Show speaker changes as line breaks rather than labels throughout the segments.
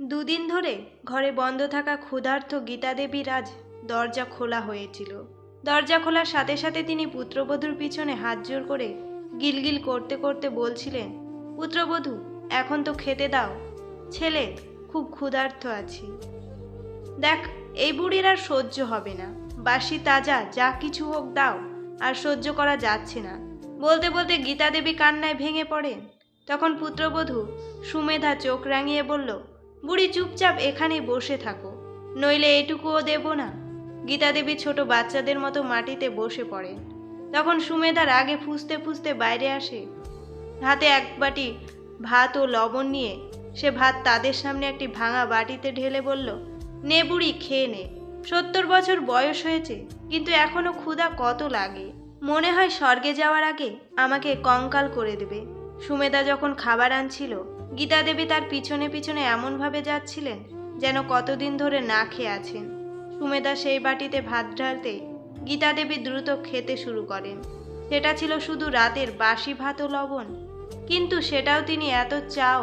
দুদিন ধরে ঘরে বন্ধ থাকা ক্ষুধার্ত গীতা দেবীর আজ দরজা খোলা হয়েছিল। দরজা খোলার সাথে সাথে তিনি পুত্রবধূর পিছনে হাত জোর করে গিলগিল করতে করতে বলছিলেন, পুত্রবধূ, এখন তো খেতে দাও। ছেলে, খুব ক্ষুধার্ত আছি। দেখ, এই বুড়ির আর সহ্য হবে না। বাসি তাজা যা কিছু হোক দাও, আর সহ্য করা যাচ্ছে না। বলতে বলতে গীতা দেবী কান্নায় ভেঙে পড়েন। তখন পুত্রবধূ সুমেধা চোখ রাঙিয়ে বলল বুড়ি চুপচাপ এখানেই বসে থাকো, নইলে এটুকুও দেব না। গীতা দেবী ছোট বাচ্চাদের মতো মাটিতে বসে পড়েন। তখন সুমেধার আগে ফুসতে ফুসতে বাইরে আসে। হাতে এক বাটি ভাত ও লবণ নিয়ে সে ভাত তাদের সামনে একটি ভাঙা বাটিতে ঢেলে বলল, নে বুড়ি, খেয়ে নে। সত্তর বছর বয়স হয়েছে, কিন্তু এখনও ক্ষুধা কত লাগে। মনে হয় স্বর্গে যাওয়ার আগে আমাকে কঙ্কাল করে দেবে। সুমেধা যখন খাবার আনছিল গীতা দেবী তার পিছনে পিছনে এমনভাবে যাচ্ছিলেন যেন কতদিন ধরে না খেয়ে আছেন। সুমেদা সেই বাটিতে ভাত ঢালতে গীতা দেবী দ্রুত খেতে শুরু করেন। সেটা ছিল শুধু রাতের বাসি ভাত ও লবণ, কিন্তু সেটাও তিনি এত চাও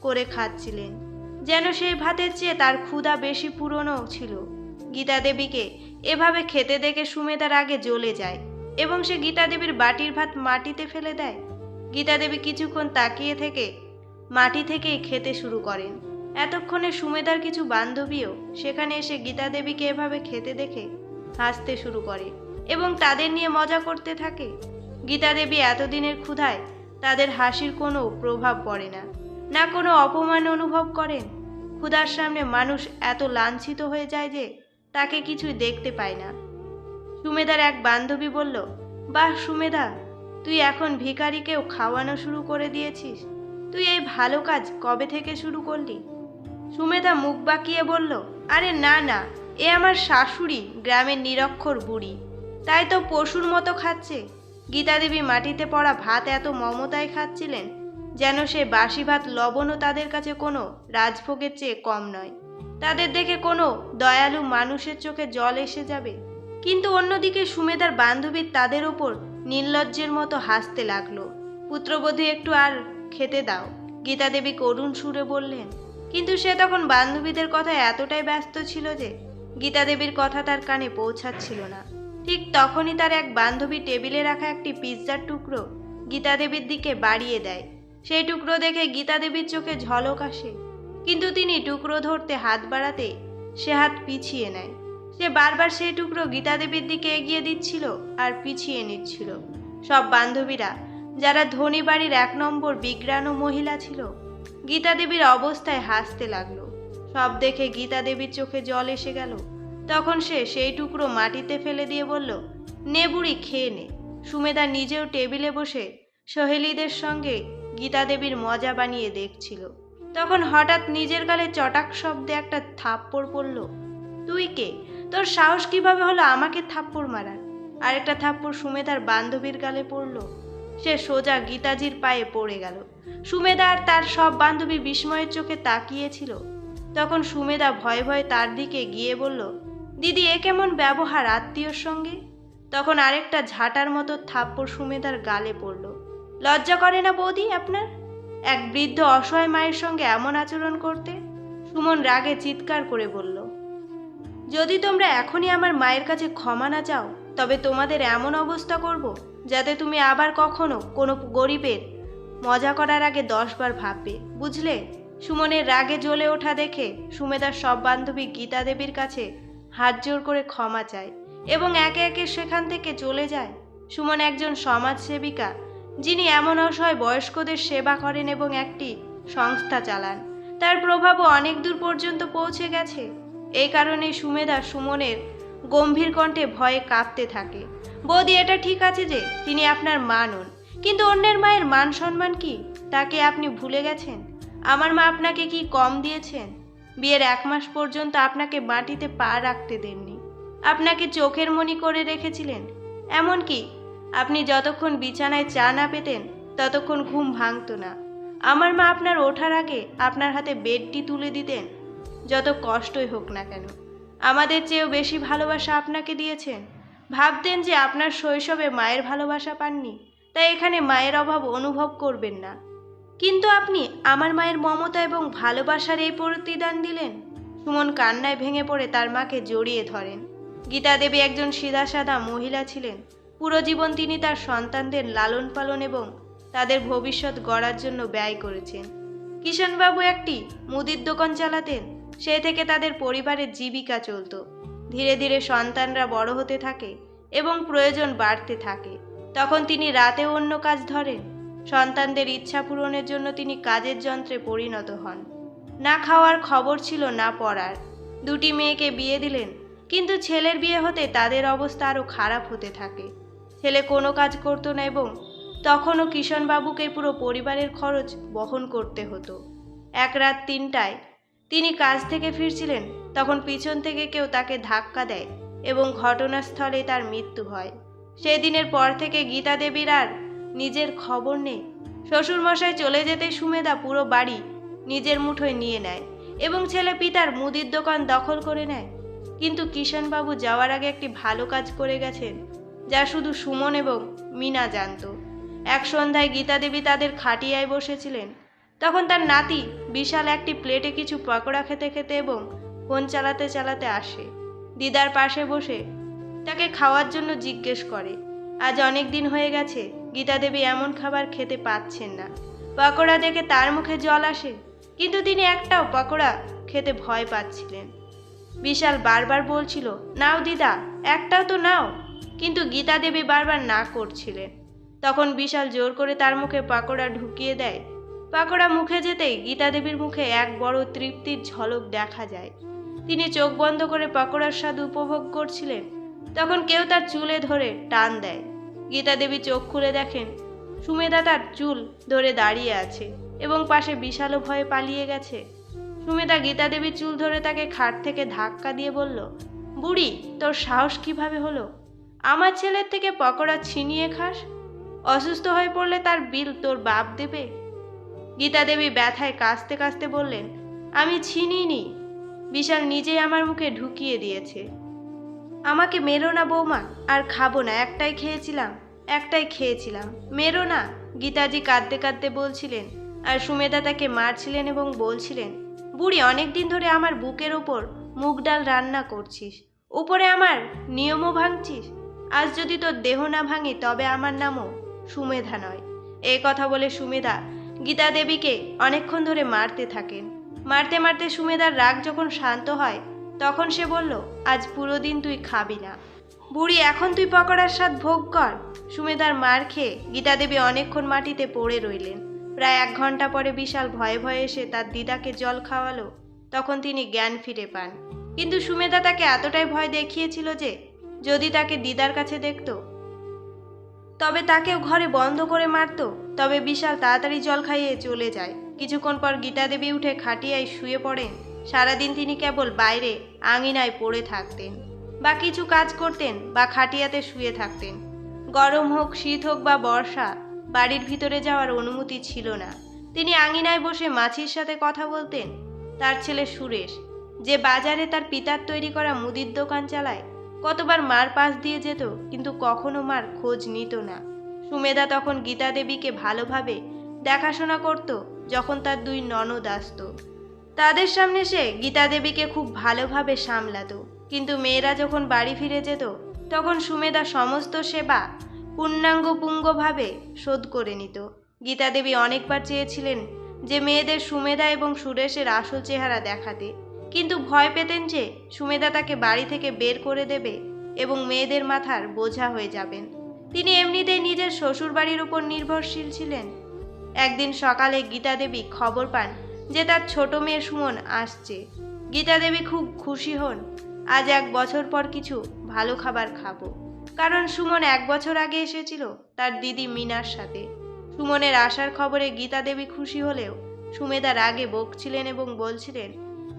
করে খাচ্ছিলেন যেন সেই ভাতের চেয়ে তার ক্ষুধা বেশি পুরনো ছিল। গীতা দেবীকে এভাবে খেতে দেখে সুমেদার আগে জ্বলে যায় এবং সে গীতা দেবীর বাটির ভাত মাটিতে ফেলে দেয়। গীতা দেবী কিছুক্ষণ তাকিয়ে থেকে মাটি থেকেই খেতে শুরু করেন। এতক্ষণে সুমেদার কিছু বান্ধবীও সেখানে এসে গীতা দেবীকে এভাবে খেতে দেখে হাসতে শুরু করে এবং তাদের নিয়ে মজা করতে থাকে। গীতা দেবী এতদিনের ক্ষুধায় তাদের হাসির কোনো প্রভাব পড়ে না। না কোনো অপমান অনুভব করেন। ক্ষুধার সামনে মানুষ এত লাঞ্ছিত হয়ে যায় যে তাকে কিছুই দেখতে পায় না। সুমেদার এক বান্ধবী বলল, বাহ সুমেধা, তুই এখন ভিখারিকেও খাওয়ানো শুরু করে দিয়েছিস। তুই এই ভালো কাজ কবে থেকে শুরু করলি? সুমেধা মুখ বাঁকিয়ে বলল, আরে না না, এ আমার শাশুড়ি, গ্রামের নিরক্ষর বুড়ি। তাই তো পশুর মতো খাচ্ছে। গীতা দেবী মাটিতে পড়া ভাত এত মমতায় খাচ্ছিলেন, যেন সে বাসি ভাত লবণও তাদের কাছে কোনো রাজভোগের চেয়ে কম নয়। তাদের দেখে কোনো দয়ালু মানুষের চোখে জল এসে যাবে। কিন্তু অন্যদিকে সুমেধার বান্ধবী তাদের ওপর নির্লজ্জের মতো হাসতে লাগল। পুত্রবধূ একটু আর খেতে দাও। গীতা দেবী করুণ সুরে বললেন, কিন্তু সে তখন বান্ধবীদের কথায় এতটাই ব্যস্ত ছিল যে, গীতা দেবীর কথা তার কানে পৌঁছাচ্ছিল না। ঠিক তখনই তার এক বান্ধবী টেবিলে রাখা একটি পিৎজার টুকরো গীতা দেবীর দিকে বাড়িয়ে দেয়। সেই টুকরো দেখে গীতা দেবীর চোখে ঝলক আসে, কিন্তু তিনি টুকরো ধরতে হাত বাড়াতে সে হাত পিছিয়ে নেয়। সে বারবার সেই টুকরো গীতা দেবীর দিকে এগিয়ে দিচ্ছিল আর পিছিয়ে নিচ্ছিল। সব বান্ধবীরা যারা ধনী বাড়ির এক নম্বর বিগ্রানো মহিলা ছিল গীতা দেবীর অবস্থায় হাসতে লাগল। সব দেখে গীতা দেবীর চোখে জল এসে গেল। তখন সে সেই টুকরো মাটিতে ফেলে দিয়ে বলল নে বুড়ি খেয়ে নে। সুমেধা নিজেও টেবিলে বসে সহেলিদের সঙ্গে গীতা দেবীর মজা বানিয়ে দেখছিল। তখন হঠাৎ নিজের গালে চটাক শব্দে একটা থাপ্পড় পড়ল, তুই কে? তোর সাহস কীভাবে হলো আমাকে থাপ্পড় মারার? আরেকটা থাপ্পড় সুমেদার বান্ধবীর গালে পড়ল সে সোজা গীতাজির পায়ে পড়ে গেল। সুমেধা আর তার সব বান্ধবী বিস্ময়ের চোখে তাকিয়েছিল। তখন সুমেদা ভয়ে ভয়ে তার দিকে গিয়ে বলল, দিদি, এ কেমন ব্যবহার আত্মীয়র সঙ্গে? তখন আরেকটা ঝাঁটার মতো থাপ্পড় সুমেদার গালে পড়ল। লজ্জা করে না বৌদি আপনার? এক বৃদ্ধ অসহায় মায়ের সঙ্গে এমন আচরণ করতে সুমন রাগে চিৎকার করে বলল, যদি তোমরা এখনই আমার মায়ের কাছে ক্ষমা না চাও, তবে তোমাদের এমন অবস্থা করব যাতে তুমি আবার কখনো কোনো গরিবের মজা করার আগে দশবার ভাববে, বুঝলে? সুমনের রাগে জ্বলে ওঠা দেখে সুমেদার সব বান্ধবী গীতা দেবীর কাছে হাত জোর করে ক্ষমা চায় এবং একে একে সেখান থেকে চলে যায়। সুমন একজন সমাজসেবিকা, যিনি এমন অসহায় বয়স্কদের সেবা করেন এবং একটি সংস্থা চালান। তার প্রভাবও অনেক দূর পর্যন্ত পৌঁছে গেছে। এই কারণে সুমেদা সুমনের গম্ভীর কণ্ঠে ভয়ে কাঁপতে থাকে। বৌদি, এটা ঠিক আছে যে তিনি আপনার মা নন, কিন্তু অন্যের মায়ের মান সম্মান কি? তাকে আপনি ভুলে গেছেন? আমার মা আপনাকে কি কম দিয়েছেন? বিয়ের এক মাস পর্যন্ত আপনাকে মাটিতে পা রাখতে দেননি। আপনাকে চোখের মনি করে রেখেছিলেন। এমনকি আপনি যতক্ষণ বিছানায় চা না পেতেন, ততক্ষণ ঘুম ভাঙতো না। আমার মা আপনার ওঠার আগে আপনার হাতে বেডটি তুলে দিতেন, যত কষ্টই হোক না কেন। আমাদের চেয়েও বেশি ভালোবাসা আপনাকে দিয়েছেন? ভাবতেন যে আপনার শৈশবে মায়ের ভালোবাসা পাননি, তাই এখানে মায়ের অভাব অনুভব করবেন না। কিন্তু আপনি আমার মায়ের মমতা এবং ভালোবাসার এই প্রতিদান দিলেন? সুমন কান্নায় ভেঙে পড়ে তার মাকে জড়িয়ে ধরেন। গীতা দেবী একজন সিধাসাদা মহিলা ছিলেন। পুরো জীবন তিনি তার সন্তানদের লালন পালন এবং তাদের ভবিষ্যৎ গড়ার জন্য ব্যয় করেছেন। কিষণবাবু একটি মুদির দোকান চালাতেন সে থেকে তাদের পরিবারের জীবিকা চলতো। ধীরে ধীরে সন্তানরা বড় হতে থাকে এবং প্রয়োজন বাড়তে থাকে। তখন তিনি রাতে অন্য কাজ ধরেন। সন্তানদের ইচ্ছা পূরণের জন্য তিনি কাজের যন্ত্রে পরিণত হন। না খাওয়ার খবর ছিল, না পড়ার। দুটি মেয়েকে বিয়ে দিলেন, কিন্তু ছেলের বিয়ে হতে তাদের অবস্থা আরও খারাপ হতে থাকে। ছেলে কোনো কাজ করতো না এবং তখনও কিষণবাবুকে পুরো পরিবারের খরচ বহন করতে হতো। এক রাত তিনটায় তিনি কাজ থেকে ফিরছিলেন তখন পিছন থেকে কেউ তাকে ধাক্কা দেয় এবং ঘটনাস্থলে তার মৃত্যু হয়। সেদিনের পর থেকে গীতা দেবীর আর নিজের খবর নেই। শ্বশুরমশাই চলে যেতে সুমেধা পুরো বাড়ি নিজের মুঠোয় নিয়ে নেয় এবং ছেলে পিতার মুদির দোকান দখল করে নেয়। কিন্তু কিষণবাবু যাওয়ার আগে একটি ভালো কাজ করে গেছেন, যা শুধু সুমন এবং মিনা জানতো। এক সন্ধ্যায় গীতা দেবী তাদের খাটিয়ায় বসেছিলেন। তখন তার নাতি বিশাল একটি প্লেটে কিছু পকোড়া খেতে খেতে এবং ফোন চালাতে চালাতে আসে। দিদার পাশে বসে তাকে খাওয়ার জন্য জিজ্ঞেস করে, আজ অনেক দিন হয়ে গেছে, গীতা দেবী এমন খাবার খেতে পাচ্ছেন না। পকোড়া দেখে তার মুখে জল আসে, কিন্তু তিনি একটাও পকোড়া খেতে ভয় পাচ্ছিলেন। বিশাল বারবার বলছিল, নাও দিদা, একটাও তো নাও। কিন্তু গীতা দেবী বারবার না করছিলেন। তখন বিশাল জোর করে তার মুখে পাকোড়া ঢুকিয়ে দেয় পাকোড়া মুখে যেতেই গীতা দেবীর মুখে এক বড় তৃপ্তির ঝলক দেখা যায়। তিনি চোখ বন্ধ করে পাকোড়ার স্বাদ উপভোগ করছিলেন, তখন কেউ তার চুলে ধরে টান দেয়। গীতা দেবী চোখ খুলে দেখেন, সুমেধা তার চুল ধরে দাঁড়িয়ে আছে এবং পাশে বিশাল ভয়ে পালিয়ে গেছে। সুমেধা গীতা দেবীর চুল ধরে তাকে খাট থেকে ধাক্কা দিয়ে বলল, বুড়ি, তোর সাহস কীভাবে হলো? আমার ছেলের থেকে পকোড়া ছিনিয়ে খাস? অসুস্থ হয়ে পড়লে তার বিল তোর বাপ দেবে? গীতা দেবী ব্যথায় কাঁচতে কাঁচতে বললেন, আমি ছিনিনি। বিশাল নিজেই আমার মুখে ঢুকিয়ে দিয়েছে। আমাকে মেরো না বৌমা, আর খাব না। একটাই খেয়েছিলাম একটাই খেয়েছিলাম। মেরো না। গীতাজি কাঁদতে কাঁদতে বলছিলেন, আর সুমেধা তাকে মারছিলেন এবং বলছিলেন, বুড়ি অনেক দিন ধরে আমার বুকের ওপর মুগ ডাল রান্না করছিস। উপরে আমার নিয়মও ভাঙছিস। আজ যদি তোর দেহ না ভাঙি, তবে আমার নামও সুমেধা নয়। এই কথা বলে সুমেধা গীতা দেবীকে অনেকক্ষণ ধরে মারতে থাকেন। মারতে মারতে সুমেদার রাগ যখন শান্ত হয়, তখন সে বলল, আজ পুরো দিন তুই খাবি না। বুড়ি, এখন তুই পকোড়ার স্বাদ ভোগ কর। সুমেদার মার খেয়ে গীতা দেবী অনেকক্ষণ মাটিতে পড়ে রইলেন। প্রায় এক ঘণ্টা পরে বিশাল ভয়ে ভয়ে এসে তার দিদাকে জল খাওয়ালো। তখন তিনি জ্ঞান ফিরে পান। কিন্তু সুমেদা তাকে এতটাই ভয় দেখিয়েছিল যে, যদি তাকে দিদার কাছে দেখত, তবে তাকেও ঘরে বন্ধ করে মারত। তবে বিশাল তাড়াতাড়ি জল খাইয়ে চলে যায়। কিছুক্ষণ পর গীতা দেবী উঠে খাটিয়ায় শুয়ে পড়েন। সারাদিন তিনি কেবল বাইরে, আঙিনায় পড়ে থাকতেন। বা কিছু কাজ করতেন বা খাটিয়াতে শুয়ে থাকতেন। গরম হোক, শীত হোক বা বর্ষা, বাড়ির ভিতরে যাওয়ার অনুমতি ছিল না। তিনি আঙিনায় বসে মাছির সাথে কথা বলতেন। তার ছেলে সুরেশ, যে বাজারে তার পিতার তৈরি করা মুদির দোকান চালায়, কতবার মার পাশ দিয়ে যেত, কিন্তু কখনো মার খোঁজ নিত না। সুমেধা তখন গীতা দেবীকে ভালোভাবে দেখাশোনা করত যখন তার দুই ননদ আসত। তাদের সামনে সে গীতা দেবীকে খুব ভালোভাবে সামলাতো। কিন্তু মেয়েরা যখন বাড়ি ফিরে যেত, তখন সুমেধা সমস্ত সেবা পূর্ণাঙ্গ পুঙ্গভাবে শোধ করে নিত। গীতা দেবী অনেকবার চেয়েছিলেন যে মেয়েদের সুমেধা এবং সুরেশের আসল চেহারা দেখাতে। কিন্তু ভয় পেতেন যে সুমেধা তাকে বাড়ি থেকে বের করে দেবে এবং মেয়েদের মাথার বোঝা হয়ে যাবেন। তিনি এমনিতেই নিজের শ্বশুর বাড়ির উপর নির্ভরশীল ছিলেন। একদিন সকালে গীতা দেবী খবর পান যে তার ছোট মেয়ে সুমন আসছে। গীতা দেবী খুব খুশি হন, আজ এক বছর পর কিছু ভালো খাবার খাব। কারণ সুমন এক বছর আগে এসেছিল তার দিদি মিনার সাথে। সুমনের আসার খবরে গীতা দেবী খুশি হলেও সুমেধার আগে বকছিলেন এবং বলছিলেন,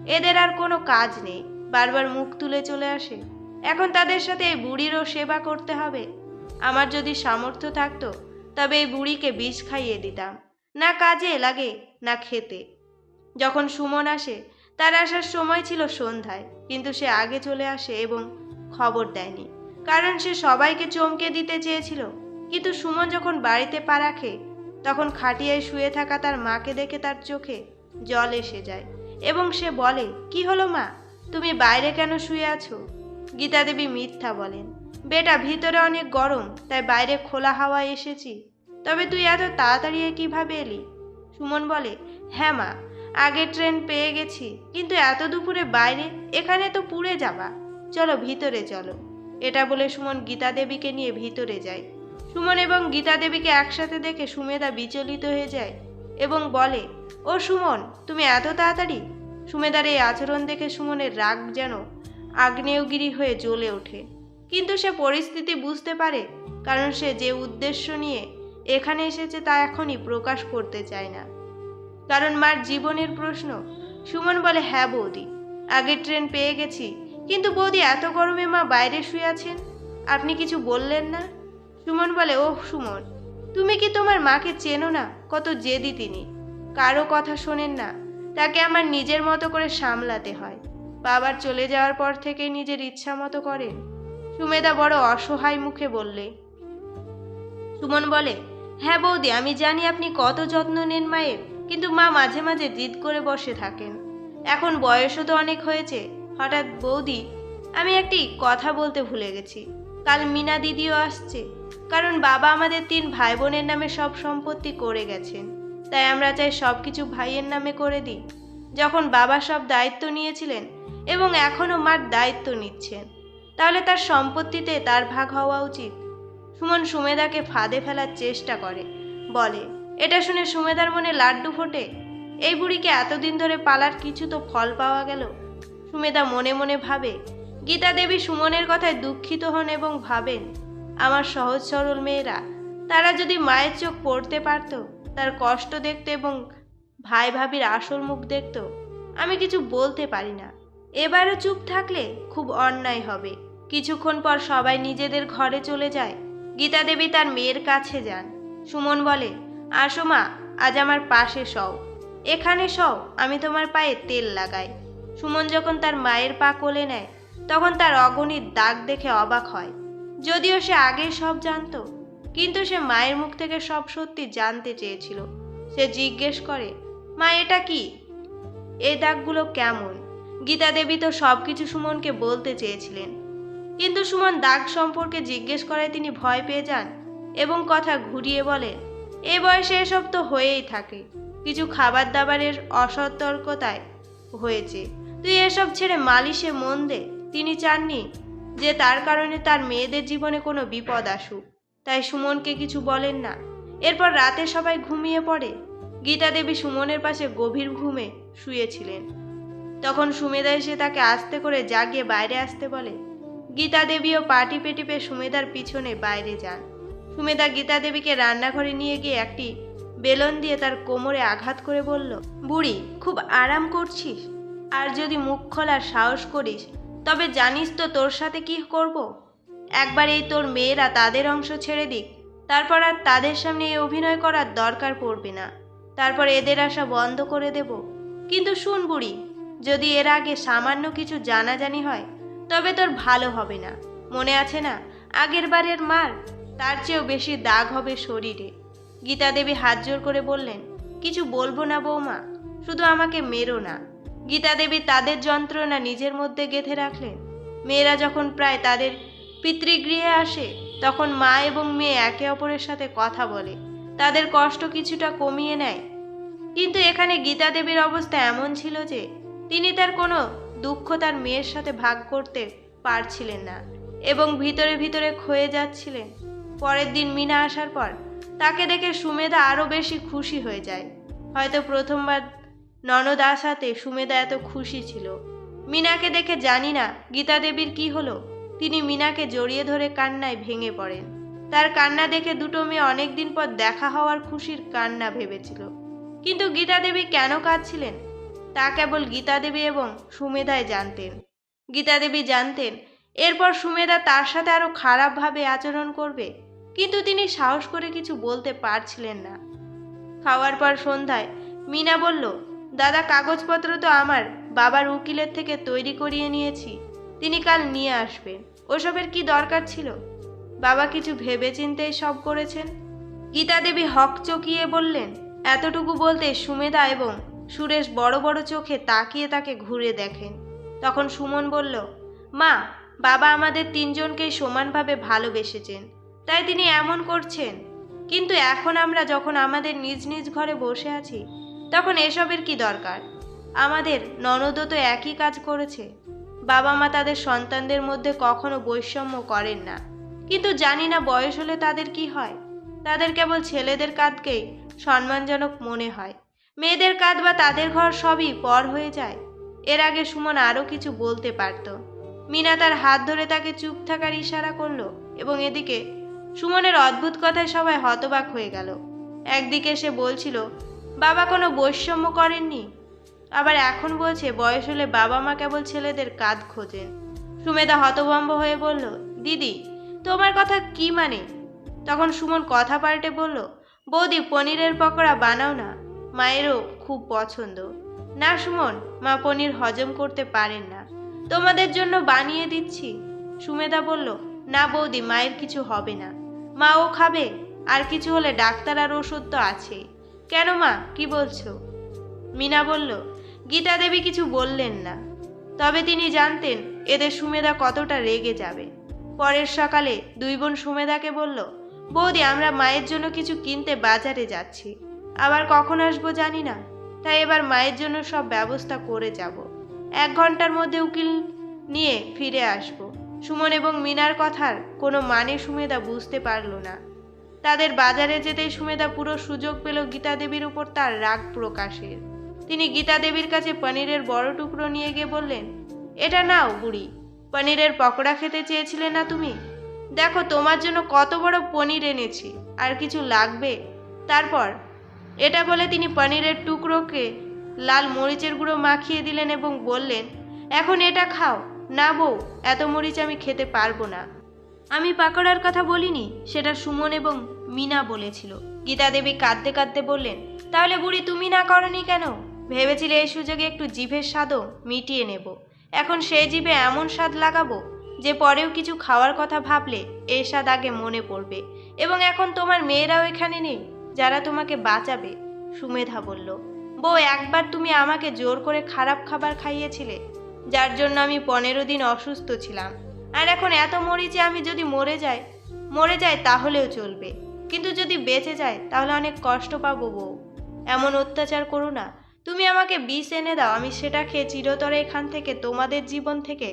এদের আর কোনো কাজ নেই, বারবার মুখ তুলে চলে আসে। এখন তাদের সাথে এই বুড়িরও সেবা করতে হবে। আমার যদি সামর্থ্য থাকতো, তবে এই বুড়িকে বিষ খাইয়ে দিতাম। না কাজে লাগে, না খেতে। যখন সুমন আসে, তার আসার সময় ছিল সন্ধ্যায়, কিন্তু সে আগে চলে আসে এবং খবর দেয়নি। কারণ সে সবাইকে চমকে দিতে চেয়েছিল। কিন্তু সুমন যখন বাড়িতে পা রাখে, তখন খাটিয়ায় শুয়ে থাকা তার মাকে দেখে তার চোখে জল এসে যায় এবং সে বলে, কি হলো মা? তুমি বাইরে কেন শুয়ে আছো? গীতা দেবী মিথ্যা বলেন। বেটা, ভিতরে অনেক গরম, তাই বাইরে খোলা হাওয়ায় এসেছি। তবে তুই এত তাড়াতাড়ি কীভাবে এলি? সুমন বলে হ্যাঁ মা, আগের ট্রেন পেয়ে গেছি, কিন্তু এত দুপুরে বাইরে, এখানে তো পুড়ে যাবা। চলো, ভিতরে চলো। এটা বলে সুমন গীতা দেবীকে নিয়ে ভিতরে যায়। সুমন এবং গীতা দেবীকে একসাথে দেখে সুমেধা বিচলিত হয়ে যায় এবং বলে, ও সুমন, তুমি এত তাড়াতাড়ি? সুমেদার এই আচরণ দেখে সুমনের রাগ যেন আগ্নেয়গিরি হয়ে জ্বলে ওঠে। কিন্তু সে পরিস্থিতি বুঝতে পারে, কারণ সে যে উদ্দেশ্য নিয়ে এখানে এসেছে তা এখনই প্রকাশ করতে চায় না। কারণ মার জীবনের প্রশ্ন, সুমন বলে হ্যাঁ বৌদি আগের ট্রেন পেয়ে গেছি, কিন্তু বৌদি এত গরমে মা বাইরে শুয়ে আছেন, আপনি কিছু বললেন না? সুমন বলে ও সুমন, তুমি কি তোমার মাকে চেনো না, কত জেদি তিনি, কারও কথা শোনেন না, তাকে আমার নিজের মতো করে সামলাতে হয়, বাবার চলে যাওয়ার পর থেকে নিজের ইচ্ছা মতো করেন? সুমেধা বড় অসহায় মুখে বললে, সুমন বলে হ্যাঁ বৌদি, আমি জানি আপনি কত যত্ন নেন মায়ের, কিন্তু মা মাঝে মাঝে জিদ করে বসে থাকেন। এখন বয়সও তো অনেক হয়েছে, হঠাৎ বৌদি, আমি একটি কথা বলতে ভুলে গেছি। কাল মিনা দিদিও আসছে, কারণ বাবা আমাদের তিন ভাই বোনের নামে সব সম্পত্তি করে গেছেন। তাই আমরা চাই সব কিছু ভাইয়ের নামে করে দিই। যখন বাবা সব দায়িত্ব নিয়েছিলেন এবং এখনও মার দায়িত্ব নিচ্ছেন। তাহলে তার সম্পত্তিতে তার ভাগ হওয়া উচিত। সুমন সুমেদাকে ফাঁদে ফেলার চেষ্টা করে। বলে, এটা শুনে সুমেদার মনে লাড্ডু ফোটে? এই বুড়িকে এতদিন ধরে পালার কিছু তো ফল পাওয়া গেল? সুমেদা মনে মনে ভাবে, গীতা দেবী সুমনের কথায় দুঃখিত হন এবং ভাবেন, আমার সহজ সরল মেয়েরা, তারা যদি মায়ের চোখ পড়তে পারত, তার কষ্ট দেখতো এবং ভাই ভাবির আসল মুখ দেখতো, আমি কিছু বলতে পারি না। এবারও চুপ থাকলে খুব অন্যায় হবে। কিছুক্ষণ পর সবাই নিজেদের ঘরে চলে যায়। গীতা দেবী তার মেয়ের কাছে যান। সুমন বলে, আসো মা, আজ আমার পাশে সও এখানে সও আমি তোমার পায়ে তেল লাগাই। সুমন যখন তার মায়ের পা কোলে নেয়, তখন তার অগণিত দাগ দেখে অবাক হয়। যদিও সে আগে সব জানতো, কিন্তু সে মায়ের মুখ থেকে সব সত্যি জানতে চেয়েছিল। সে জিজ্ঞেস করে, মা, এটা কি? এই দাগগুলো কেমন? গীতা দেবী তো সব কিছু সুমনকে বলতে চেয়েছিলেন। কিন্তু সুমন দাগ সম্পর্কে জিজ্ঞেস করায় তিনি ভয় পেয়ে যান এবং কথা ঘুরিয়ে বলেন এ বয়সে এসব তো হয়েই থাকে। কিছু খাবার দাবারের অসতর্কতায় হয়েছে। তুই এসব ছেড়ে মালিশে মন দে। তিনি চাননি যে তার কারণে তার মেয়েদের জীবনে কোনো বিপদ আসুক। তাই সুমনকে কিছু বলেন না। এরপর রাতে সবাই ঘুমিয়ে পড়ে। গীতা দেবী সুমনের পাশে গভীর ঘুমে শুয়েছিলেন। তখন সুমেধা এসে তাকে আস্তে করে জাগিয়ে বাইরে আসতে বলে গীতা দেবীও পাটি পেটিপে সুমেদার পিছনে বাইরে যান। সুমেদা গীতা দেবীকে রান্নাঘরে নিয়ে গিয়ে একটি বেলন দিয়ে তার কোমরে আঘাত করে বলল, বুড়ি, খুব আরাম করছিস? আর যদি মুখ খোলার সাহস করিস, তবে জানিস তো তোর সাথে কি করব? একবার এই তোর মেয়েরা তাদের অংশ ছেড়ে দিক, তারপর আর তাদের সামনে এই অভিনয় করার দরকার পড়বে না। তারপর এদের আসা বন্ধ করে দেব। কিন্তু শুন বুড়ি, যদি এর আগে সামান্য কিছু জানাজানি হয় তবে তোর ভালো হবে না। মনে আছে না? আগের বারের মার, তার চেয়েও বেশি দাগ হবে শরীরে। গীতা দেবী হাত জোর করে বললেন, কিছু বলব না বৌমা, শুধু আমাকে মেরো না। গীতা দেবী তাদের যন্ত্রণা নিজের মধ্যে গেঁথে রাখলেন। মেয়েরা যখন প্রায় তাদের পিতৃগৃহে আসে, তখন মা এবং মেয়ে একে অপরের সাথে কথা বলে। তাদের কষ্ট কিছুটা কমিয়ে নেয়। কিন্তু এখানে গীতা দেবীর অবস্থা এমন ছিল যে, তিনি তার কোনো দুঃখ তার মেয়ের সাথে ভাগ করতে পারছিলেন না এবং ভিতরে ভিতরে ক্ষয়ে যাচ্ছিলেন। পরের দিন মিনা আসার পর তাকে দেখে সুমেধা আরও বেশি খুশি হয়ে যায়। হয়তো প্রথমবার ননদ আসাতে সুমেধা এত খুশি ছিল। মিনাকে দেখে জানি না গীতা দেবীর কি হলো। তিনি মিনাকে জড়িয়ে ধরে কান্নায় ভেঙে পড়েন। তার কান্না দেখে দুটো মেয়ে অনেকদিন পর দেখা হওয়ার খুশির কান্না ভেবেছিল। কিন্তু গীতা দেবী কেন কাঁদছিলেন? তা কেবল গীতাদেবী এবং সুমেধাই জানতেন। গীতাদেবী জানতেন, এরপর সুমেধা তার সাথে আরও খারাপভাবে আচরণ করবে, কিন্তু তিনি সাহস করে কিছু বলতে পারছিলেন না। খাওয়ার পর সন্ধ্যায় মিনা বলল, দাদা, কাগজপত্র তো আমার বাবার উকিলের থেকে তৈরি করিয়ে নিয়েছি, তিনি কাল নিয়ে আসবেন, ওসবের কি দরকার ছিল? বাবা কিছু ভেবে ভেবেচিন্তেই সব করেছেন? গীতা দেবী হক চকিয়ে বললেন, এতটুকু বলতে সুমেধা এবং সুরেশ বড় বড় চোখে তাকিয়ে তাকে ঘুরে দেখেন তখন সুমন বলল, মা, বাবা আমাদের তিনজনকেই সমানভাবে ভালোবেসেছেন। তাই তিনি এমন করছেন। কিন্তু এখন আমরা যখন আমাদের নিজ নিজ ঘরে বসে আছি, তখন এসবের কি দরকার? আমাদের ননদও তো একই কাজ করেছে। বাবা মা তাদের সন্তানদের মধ্যে কখনো বৈষম্য করেন না। কিন্তু জানি না বয়স হলে তাদের কি হয়। তাদের কেবল ছেলেদের কাজকেই সম্মানজনক মনে হয়। মেয়েদের কাঁধ বা তাদের ঘর সবই পর হয়ে যায়। এর আগে সুমন আরও কিছু বলতে পারত। মিনা তার হাত ধরে তাকে চুপ থাকার ইশারা করল এবং এদিকে সুমনের অদ্ভুত কথায় সবাই হতবাক হয়ে গেল। একদিকে সে বলছিল, বাবা কোনো বৈষম্য করেননি? আবার এখন বলছে, বয়স হলে বাবা মা কেবল ছেলেদের কাঁধ খোঁজেন সুমেধা হতভম্ব হয়ে বলল, দিদি, তোমার কথা কি মানে? তখন সুমন কথা পাল্টে বলল, বৌদি পনিরের পকোড়া বানাও না। মায়েরও খুব পছন্দ। না সুমন, মা পনির হজম করতে পারেন না। তোমাদের জন্য বানিয়ে দিচ্ছি। সুমেধা বলল, না বৌদি, মায়ের কিছু হবে না। মা ও খাবে, আর কিছু হলে ডাক্তার আর ওষুধ তো আছে কেন মা, কি বলছো? মিনা বলল, গীতা দেবী কিছু বললেন না। তবে তিনি জানতেন এদের সুমেধা কতটা রেগে যাবে। পরের সকালে দুই বোন সুমেধাকে বলল, বৌদি, আমরা মায়ের জন্য কিছু কিনতে বাজারে যাচ্ছি। আবার কখন আসব জানি না। তাই এবার মায়ের জন্য সব ব্যবস্থা করে যাব। এক ঘণ্টার মধ্যে উকিল নিয়ে ফিরে আসব। সুমন এবং মিনার কথার কোনো মানে সুমেদা বুঝতে পারল না। তাদের বাজারে যেতেই সুমেদা পুরো সুযোগ পেল গীতা দেবীর উপর তার রাগ প্রকাশের। তিনি গীতা দেবীর কাছে পনিরের বড় টুকরো নিয়ে গিয়ে বললেন, এটা নাও বুড়ি, পনিরের পকোড়া খেতে চেয়েছিলে না তুমি? দেখো তোমার জন্য কত বড় পনির এনেছি, আর কিছু লাগবে? তারপর এটা বলে তিনি পনিরের টুকরোকে লাল মরিচের গুঁড়ো মাখিয়ে দিলেন এবং বললেন, এখন এটা খাও। না বউ, এত মরিচ আমি খেতে পারব না। আমি পাকোড়ার কথা বলিনি, সেটা সুমন এবং মিনা বলেছিল। গীতা দেবী কাঁদতে কাঁদতে বললেন, তাহলে বুড়ি তুমি না করনি কেন? ভেবেছিলে এই সুযোগে একটু জিভের স্বাদও মিটিয়ে নেব। এখন সেই জিভে এমন স্বাদ লাগাবো যে পরেও কিছু খাওয়ার কথা ভাবলে এই স্বাদ আগে মনে পড়বে। এবং এখন তোমার মেয়েরাও এখানে নেই। যারা তোমাকে বাঁচাবে, সুমেধা বলল। বউ, একবার তুমি আমাকে জোর করে খারাপ খাবার খাইয়েছিলে, যার জন্য আমি পনেরো দিন অসুস্থ ছিলাম। আর এখন এত মরিচে আমি যদি মরে যাই মরে যাই তাহলেও চলবে। কিন্তু যদি বেঁচে যায়, তাহলে অনেক কষ্ট পাবো বউ। এমন অত্যাচার করো না। তুমি আমাকে বিষ এনে দাও, আমি সেটা খেয়ে চিরতরে এখান থেকে তোমাদের জীবন থেকে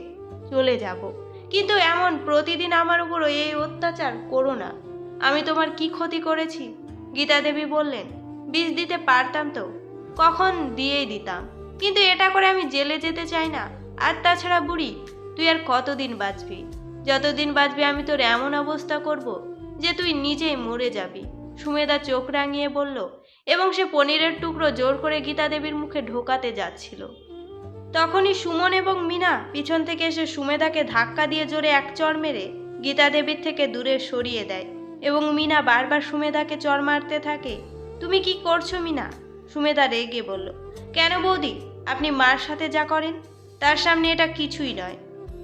চলে যাব। কিন্তু এমন প্রতিদিন আমার উপর এই অত্যাচার করো না। আমি তোমার কি ক্ষতি করেছি? গীতা দেবী বললেন বিষ দিতে পারতাম তো, কখন দিয়েই দিতাম। কিন্তু এটা করে আমি জেলে যেতে চাই না। আর তাছাড়া বুড়ি, তুই আর কতদিন বাঁচবি? যতদিন বাঁচবি আমি তোর এমন অবস্থা করব যে তুই নিজেই মরে যাবি। সুমেদা চোখ রাঙিয়ে বলল, এবং সে পনিরের টুকরো জোর করে গীতা দেবীর মুখে ঢোকাতে যাচ্ছিল। তখনই সুমন এবং মিনা পিছন থেকে এসে সুমেদাকে ধাক্কা দিয়ে জোরে এক চড় মেরে গীতা দেবীর থেকে দূরে সরিয়ে দেয়। এবং মিনা বারবার সুমেধাকে চর মারতে থাকে। তুমি কি করছ, মিনা? সুমেধা রেগে বলল। কেন বৌদি? আপনি মার সাথে যা করেন, তার সামনে এটা কিছুই নয়।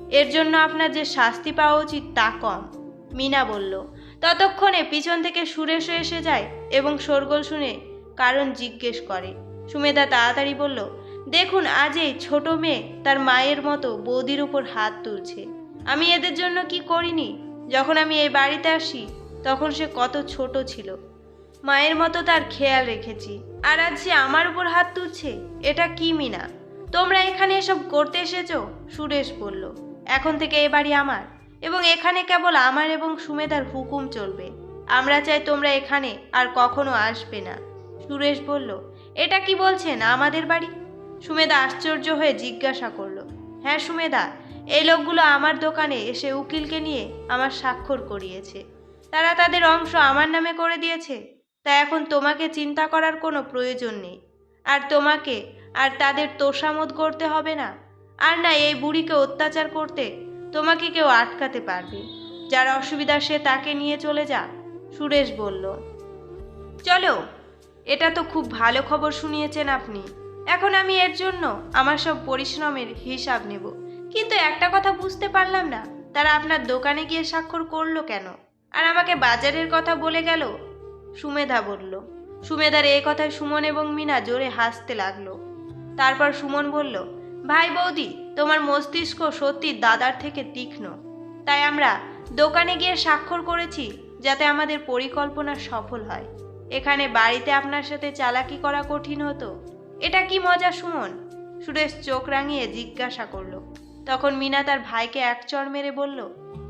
এর জন্য আপনার যে শাস্তি পাওয়া উচিত তা কম। মিনা বলল। ততক্ষণে পিছন থেকে সুরেশও এসে যায় এবং শোরগোল শুনে কারণ জিজ্ঞেস করে। সুমেধা তাড়াতাড়ি বলল, দেখুন, আজ এই ছোট মেয়ে তার মায়ের মতো বৌদির উপর হাত তুলছে। আমি এদের জন্য কি করিনি? যখন আমি এই বাড়িতে আসি তখন সে কত ছোট ছিল। মায়ের মতো তার খেয়াল রেখেছি। আর আজ সে আমার উপর হাত তুলছে, এটা কি মিনা? তোমরা এখানে এসব করতে এসেছ? সুরেশ বলল। এখন থেকে এ বাড়ি আমার, এবং এখানে কেবল আমার এবং সুমেদার হুকুম চলবে। আমরা চাই তোমরা এখানে আর কখনো আসবে না। সুরেশ বলল, এটা কি বলছেন আমাদের বাড়ি? সুমেদা আশ্চর্য হয়ে জিজ্ঞাসা করল হ্যাঁ সুমেদা এই লোকগুলো আমার দোকানে এসে উকিলকে নিয়ে আমার স্বাক্ষর করিয়েছে। তারা তাদের অংশ আমার নামে করে দিয়েছে। তা এখন তোমাকে চিন্তা করার কোনো প্রয়োজন নেই। আর তোমাকে আর তাদের তোষামত করতে হবে না। আর না এই বুড়িকে অত্যাচার করতে তোমাকে কেউ আটকাতে পারবে। যার অসুবিধা সে তাকে নিয়ে চলে যা, সুরেশ বলল। চলো, এটা তো খুব ভালো খবর শুনিয়েছেন আপনি। এখন আমি এর জন্য আমার সব পরিশ্রমের হিসাব নেব। কিন্তু একটা কথা বুঝতে পারলাম না, তারা আপনার দোকানে গিয়ে স্বাক্ষর করল কেন? আর আমাকে বাজারের কথা বলে গেল? সুমেধা বলল। সুমেধার এই কথায় সুমন এবং মিনা জোরে হাসতে লাগল। তারপর সুমন বলল, ভাই বৌদি, তোমার মস্তিষ্ক সত্যি দাদার থেকে তীক্ষ্ণ। তাই আমরা দোকানে গিয়ে স্বাক্ষর করেছি যাতে আমাদের পরিকল্পনা সফল হয়। এখানে বাড়িতে আপনার সাথে চালাকি করা কঠিন হতো। এটা কি মজা, সুমন? সুরেশ চোখ রাঙিয়ে জিজ্ঞাসা করল। তখন মিনা তার ভাইকে এক চড় মেরে বলল,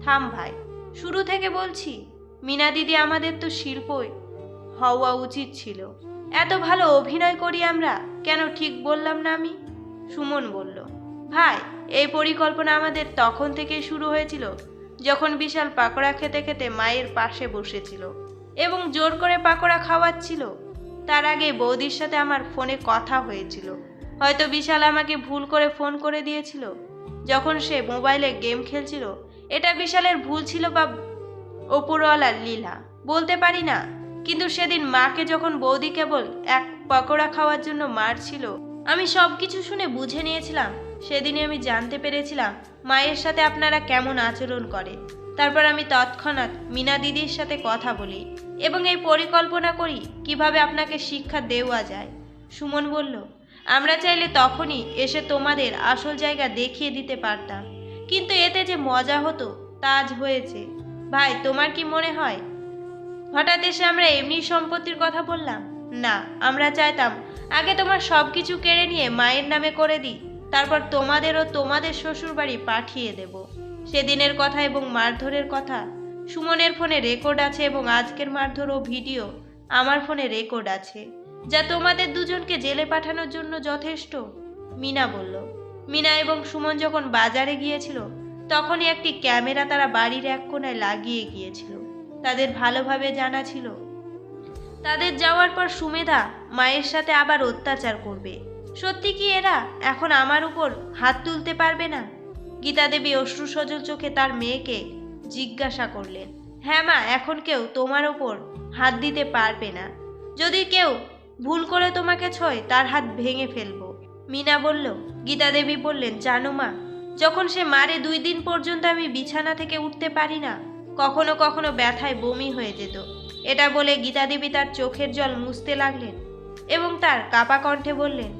থাম ভাই শুরু থেকে বলছি, মিনা দিদি আমাদের তো শিল্পই। হওয়া উচিত ছিল। এত ভালো অভিনয় করি আমরা, কেন ঠিক বললাম না আমি? সুমন বলল, ভাই, এই পরিকল্পনা আমাদের তখন থেকেই শুরু হয়েছিল, যখন বিশাল পাকোড়া খেতে খেতে মায়ের পাশে বসেছিল এবং জোর করে পাকোড়া খাওয়াচ্ছিল। তার আগে বৌদির সাথে আমার ফোনে কথা হয়েছিল। হয়তো বিশাল আমাকে ভুল করে ফোন করে দিয়েছিল। যখন সে মোবাইলে গেম খেলছিল এটা বিশালের ভুল ছিল বা ওপরওয়ালার লীলা, বলতে পারি না। কিন্তু সেদিন মাকে যখন বৌদি কেবল এক পকোড়া খাওয়ার জন্য মারছিল, আমি সব কিছু শুনে বুঝে নিয়েছিলাম। সেদিনই আমি জানতে পেরেছিলাম মায়ের সাথে আপনারা কেমন আচরণ করে। তারপর আমি তৎক্ষণাৎ মিনা দিদির সাথে কথা বলি এবং এই পরিকল্পনা করি কীভাবে আপনাকে শিক্ষা দেওয়া যায়। সুমন বলল, আমরা চাইলে তখনই এসে তোমাদের আসল জায়গা দেখিয়ে দিতে পারতাম। কিন্তু এতে যে মজা হতো, তা আজ হয়েছে। ভাই, তোমার কি মনে হয়? হঠাৎ এসে আমরা এমনি সম্পত্তির কথা বললাম? না, আমরা চাইতাম আগে তোমার সব কিছু কেড়ে নিয়ে মায়ের নামে করে দিই, তারপর তোমাদেরও তোমাদের শ্বশুরবাড়ি পাঠিয়ে দেব। সেদিনের কথা এবং মারধরের কথা, সুমনের ফোনে রেকর্ড আছে এবং আজকের মারধর ও ভিডিও আমার ফোনে রেকর্ড আছে, যা তোমাদের দুজনকে জেলে পাঠানোর জন্য যথেষ্ট, মিনা বলল। মিনা এবং সুমন যখন বাজারে গিয়েছিল, তখনই একটি ক্যামেরা তারা বাড়ির এক কোণায় লাগিয়ে গিয়েছিল। তাদের ভালোভাবে জানা ছিল। তাদের যাওয়ার পর সুমেধা মায়ের সাথে আবার অত্যাচার করবে। সত্যি কি এরা এখন আমার উপর হাত তুলতে পারবে না? গীতা দেবী অশ্রু সজল চোখে তার মেয়েকে জিজ্ঞাসা করলেন হ্যাঁ মা, এখন কেউ তোমার ওপর হাত দিতে পারবে না। যদি কেউ ভুল করে তোমাকে ছয়, তার হাত ভেঙে ফেলব। মিনা বলল গীতা দেবী বললেন, জানো মা, যখন সে মারে দুই দিন পর্যন্ত আমি বিছানা থেকে উঠতে পারি না, কখনো কখনো ব্যথায় বমি হয়ে যেত। এটা বলে গীতা দেবী তার চোখের জল মুছতে লাগলেন এবং তার কাপা কণ্ঠে বললেন,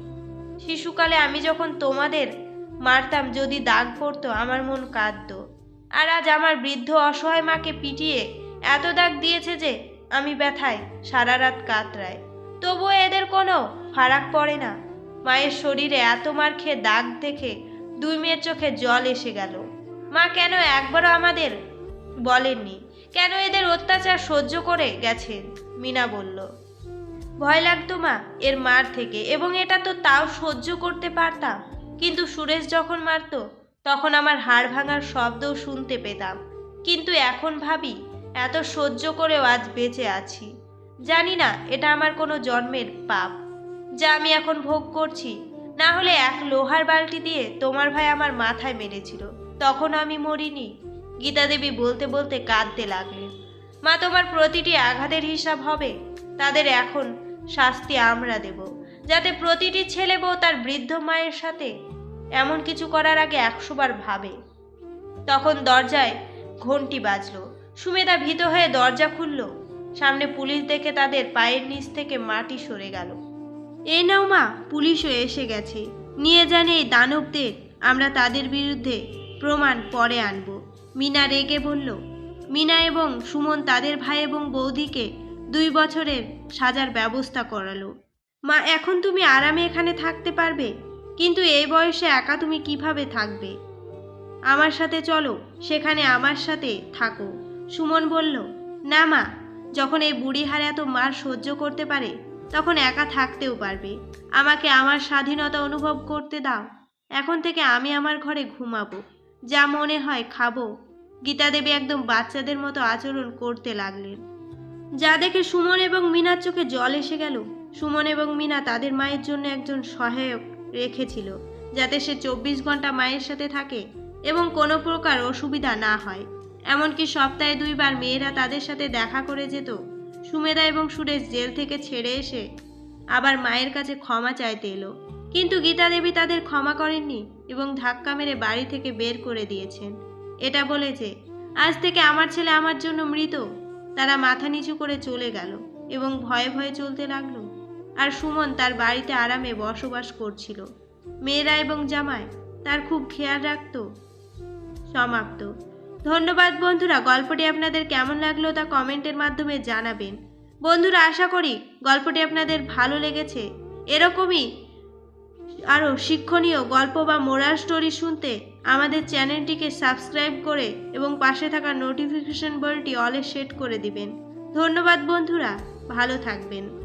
শিশুকালে আমি যখন তোমাদের মারতাম, যদি দাগ পড়তো, আমার মন কাঁদতো। আর আজ আমার বৃদ্ধ অসহায় মাকে পিটিয়ে এত দাগ দিয়েছে যে আমি ব্যথায় সারা রাত কাতরায়। তবুও এদের কোনো ফারাক পড়ে না। মায়ের শরীরে এত মার খেয়ে দাগ দেখে দুই মেয়ের চোখে জল এসে গেল। মা, কেন একবারও আমাদের? বলেননি। কেন এদের অত্যাচার সহ্য করে গেছেন মিনা বলল। ভয় লাগতো মা, এর মার থেকে, এবং এটা তো তাও সহ্য করতে পারতাম। কিন্তু সুরেশ যখন মারতো, তখন আমার হাড় ভাঙার শব্দও শুনতে পেতাম। কিন্তু এখন ভাবি, এত সহ্য করেও আজ বেঁচে আছি। জানি না, এটা আমার কোনো জন্মের পাপ। যা আমি এখন ভোগ করছি। না হলে এক লোহার বালতি দিয়ে তোমার ভাই আমার মাথায় মেরেছিল। তখন আমি মরিনি। গীতা দেবী বলতে বলতে কাঁদতে লাগলেন। মা, তোমার প্রতিটি আঘাতের হিসাব হবে। তাদের এখন শাস্তি আমরা দেব। যাতে প্রতিটি ছেলে বউ তার বৃদ্ধ মায়ের সাথে এমন কিছু করার আগে একশোবার ভাবে। তখন দরজায় ঘন্টি বাজলো। সুমেধা ভীত হয়ে দরজা খুলল। সামনে পুলিশ দেখে তাদের পায়ের নিচ থেকে মাটি সরে গেল। এই নাও মা, পুলিশও এসে গেছে। নিয়ে যান এই দানবদের, আমরা তাদের বিরুদ্ধে প্রমাণ পরে আনব। মিনা রেগে বলল, মিনা এবং সুমন তাদের ভাই এবং বৌদিকে দুই বছরের সাজার ব্যবস্থা করালো। মা, এখন তুমি আরামে এখানে থাকতে পারবে, কিন্তু এই বয়সে একা তুমি কীভাবে থাকবে? আমার সাথে চলো, সেখানে আমার সাথে থাকো। সুমন বলল, না মা, যখন এই বুড়ি হারে এত মার সহ্য করতে পারে তখন একা থাকতেও পারবে। আমাকে আমার স্বাধীনতা অনুভব করতে দাও। এখন থেকে আমি আমার ঘরে ঘুমাবো। যা মনে হয় খাব। গীতা দেবী একদম বাচ্চাদের মতো আচরণ করতে লাগলেন। যা দেখে সুমন এবং মিনার চোখে জল এসে গেল। সুমন এবং মিনা তাদের মায়ের জন্য একজন সহায়ক রেখেছিল, যাতে সে চব্বিশ ঘণ্টা মায়ের সাথে থাকে এবং কোনো প্রকার অসুবিধা না হয়। এমনকি সপ্তাহে দুইবার মেয়েরা তাদের সাথে দেখা করে যেত। সুমেধা এবং সুরেশ জেল থেকে ছেড়ে এসে আবার মায়ের কাছে ক্ষমা চাইতে এলো। কিন্তু গীতা দেবী তাদের ক্ষমা করেননি এবং ধাক্কা মেরে বাড়ি থেকে বের করে দিয়েছেন। এটা বলে যে, আজ থেকে আমার ছেলে আমার জন্য মৃত। তারা মাথা নিচু করে চলে গেল এবং ভয়ে ভয়ে চলতে লাগল। আর সুমন তার বাড়িতে আরামে বসবাস করছিল। মেয়েরা এবং জামাই তার খুব খেয়াল রাখত। সমাপ্ত। ধন্যবাদ বন্ধুরা, গল্পটি আপনাদের কেমন লাগল তা কমেন্টের মাধ্যমে জানাবেন। বন্ধুরা, আশা করি গল্পটি আপনাদের ভালো লেগেছে। এরকমই আরও শিক্ষণীয় গল্প বা মোরাল স্টোরি শুনতে আমাদের চ্যানেলটিকে সাবস্ক্রাইব করে এবং পাশে থাকা নোটিফিকেশন বেলটি অলে সেট করে দিবেন। ধন্যবাদ বন্ধুরা, ভালো থাকবেন।